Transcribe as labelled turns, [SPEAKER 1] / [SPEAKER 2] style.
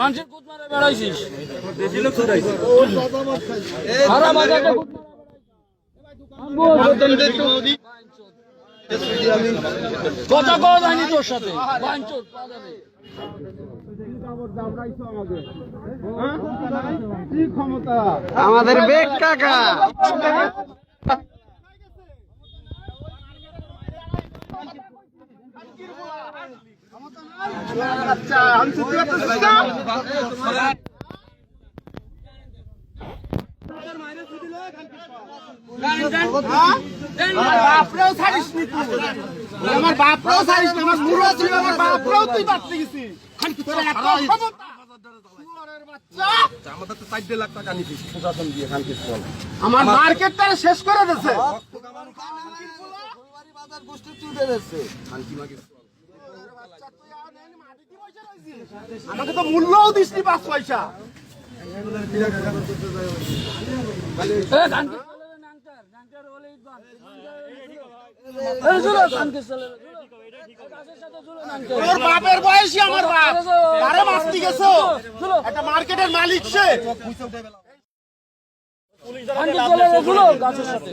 [SPEAKER 1] মানুষের কুত মারে বেড়াইছিস সারা বাজারে কুত কথা কওয়া যায়নি তোর সাথে। বাঞ্চোর পাওয়া যাবে।
[SPEAKER 2] আমাদের বেগ কাকা।
[SPEAKER 3] আমার আমার বাপরেও আমার ছিল আমার তুই! আমার মার্কেটটা শেষ করে দিয়েছে
[SPEAKER 1] জুলো গাছের সাথে জুলো। নাংটার
[SPEAKER 3] তোর বাপের বয়সী আমার বাপ। আরে মাস্তি গেছো? একটা মার্কেটের মালিক সে।
[SPEAKER 1] ধানকে চলে রে জুলো গাছের সাথে।